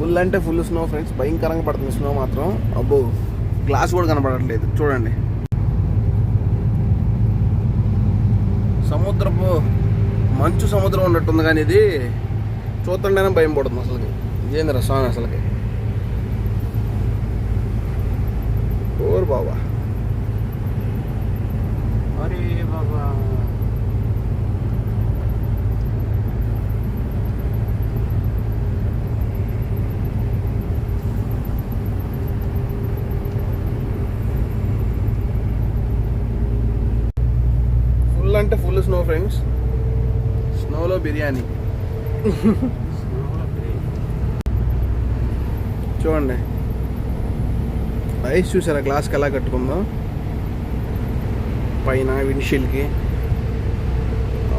Full అంటే full snow friends భయంకరంగా పడుతుంది స్నో మాత్రం. అబ్బో గ్లాస్ కూడా కనపడట్లేదు చూడండి. సముద్రపు మంచు సముద్రం ఉన్నట్టుంది కానీ ఇది చూస్తుంటేనే భయం పడుతుంది అసలుకి. ఏందిరా స్వామి అసలుకి? ఓరు బాబా. అరే బాబా ఫుల్ అంటే ఫుల్ స్నో ఫ్రెండ్స్ స్నోలో బిర్యానీ. చూడండి. ఐస్ చూసారా? గ్లాస్కి ఎలా కట్టుకుందో? పైన విండ్షీల్డ్కి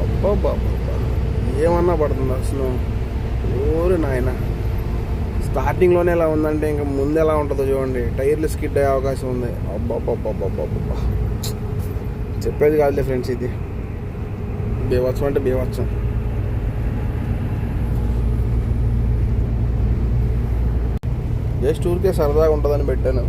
అబ్బా ఏమన్నా పడుతుందా స్నో ఊరు నాయన. స్టార్టింగ్లోనే ఎలా ఉందంటే ఇంకా ముందు ఎలా ఉంటుందో చూడండి. టైర్లు స్కిడ్ అయ్యే అవకాశం ఉంది. అబ్బా చెప్పేది కాదులే ఫ్రెండ్స్ ఇది. బీవత్సం అంటే బీవత్సం. జస్ట్ ఊరికే సరదాగా ఉంటుందని పెట్టాను.